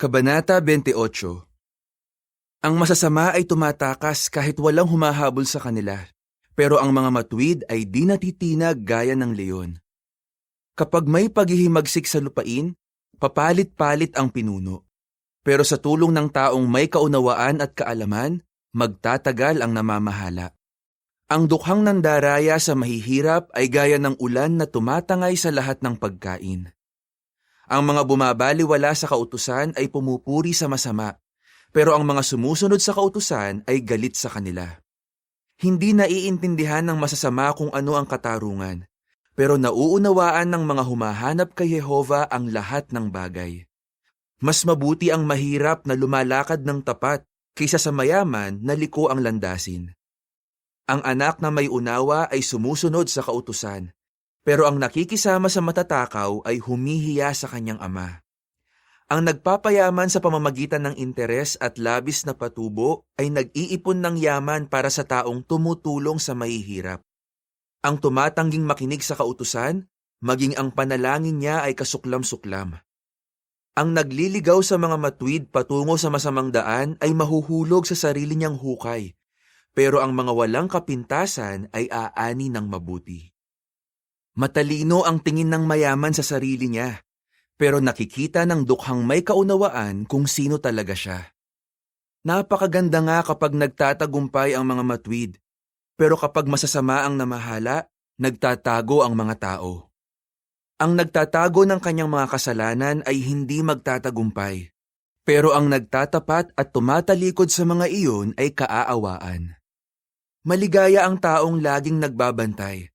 Kabanata 28 Ang masasama ay tumatakas kahit walang humahabol sa kanila, pero ang mga matuwid ay di natitinag gaya ng leon. Kapag may paghihimagsik sa lupain, papalit-palit ang pinuno. Pero sa tulong ng taong may kaunawaan at kaalaman, magtatagal ang namamahala. Ang dukhang ng sa mahihirap ay gaya ng ulan na tumatangay sa lahat ng pagkain. Ang mga bumabaliwala sa kautusan ay pumupuri sa masama, pero ang mga sumusunod sa kautusan ay galit sa kanila. Hindi naiintindihan ng masasama kung ano ang katarungan, pero nauunawaan ng mga humahanap kay Jehova ang lahat ng bagay. Mas mabuti ang mahirap na lumalakad ng tapat kaysa sa mayaman na liko ang landasin. Ang anak na may unawa ay sumusunod sa kautusan, pero ang nakikisama sa matatakaw ay humihiya sa kanyang ama. Ang nagpapayaman sa pamamagitan ng interes at labis na patubo ay nag-iipon ng yaman para sa taong tumutulong sa mahihirap. Ang tumatangging makinig sa kautusan, maging ang panalangin niya ay kasuklam-suklam. Ang nagliligaw sa mga matwid patungo sa masamang daan ay mahuhulog sa sarili niyang hukay, pero ang mga walang kapintasan ay aani ng mabuti. Matalino ang tingin ng mayaman sa sarili niya, pero nakikita ng dukhang may kaunawaan kung sino talaga siya. Napakaganda nga kapag nagtatagumpay ang mga matwid, pero kapag masasama ang namahala, nagtatago ang mga tao. Ang nagtatago ng kanyang mga kasalanan ay hindi magtatagumpay, pero ang nagtatapat at tumatalikod sa mga iyon ay kaaawaan. Maligaya ang taong laging nagbabantay,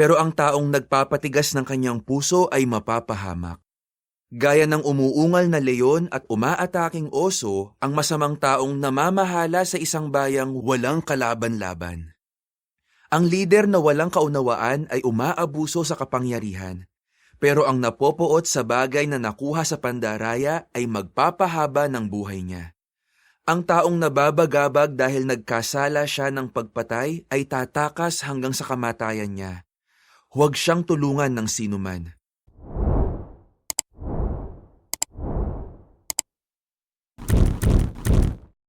pero ang taong nagpapatigas ng kanyang puso ay mapapahamak. Gaya ng umuungal na leon at umaataking oso, ang masamang taong namamahala sa isang bayang walang kalaban-laban. Ang lider na walang kaunawaan ay umaabuso sa kapangyarihan, pero ang napopoot sa bagay na nakuha sa pandaraya ay magpapahaba ng buhay niya. Ang taong nababagabag dahil nagkasala siya ng pagpatay ay tatakas hanggang sa kamatayan niya. Huwag siyang tulungan ng sinuman.